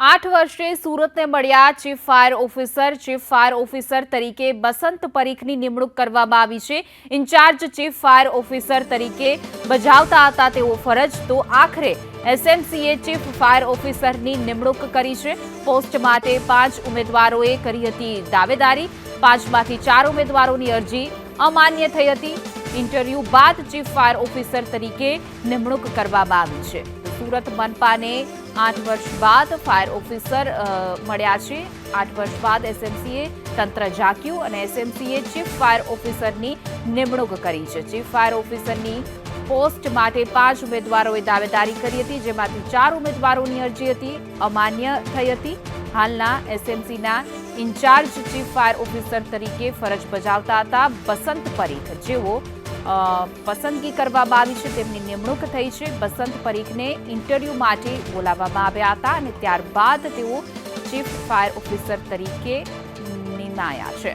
આઠ વર્ષે સુરતને મળ્યા chief fire officer. Chief fire officer તરીકે બસંત પરીખની નિમણૂક કરવામાં આવી છે. ઇન્ચાર્જ ચીફ ફાયર ઓફિસર તરીકે બજાવતા હતા તેઓ ફરજ. તો આખરે એસએમસીએ ચીફ ફાયર ઓફિસરની નિમણૂક કરી છે. પોસ્ટ માટે પાંચ ઉમેદવારોએ કરી હતી દાવેદારી. પાંચમાંથી ચાર ઉમેદવારોની અરજી અમાન્ય થઈ હતી. ઇન્ટરવ્યૂ બાદ ચીફ ફાયર ઓફિસર તરીકે નિમણૂક કરવામાં આવી છે. સુરત મનપાને આઠ વર્ષ બાદ ફાયર ઓફિસર મળ્યા છે. આઠ વર્ષ બાદ એસએમસીએ તંત્ર જાગ્યું અને એસએમસીએ ચીફ ફાયર ઓફિસરની નિમણૂક કરી છે. ચીફ ફાયર ઓફિસરની પોસ્ટ માટે પાંચ ઉમેદવારોએ દાવેદારી કરી હતી, જેમાંથી ચાર ઉમેદવારોની અરજી હતી, અમાન્ય થઈ હતી. હાલના એસએમસીના ઇન્ચાર્જ ચીફ ફાયર ઓફિસર તરીકે ફરજ બજાવતા હતા બસંત પરીખ, જેઓ પસંદગી કરવામાં આવી છે, તેમની નિમણૂક થઈ છે. બસંત પરીખને ઇન્ટરવ્યૂ માટે બોલાવવામાં આવ્યા હતા અને ત્યારબાદ તેઓ ચીફ ફાયર ઓફિસર તરીકે નિમાયા છે.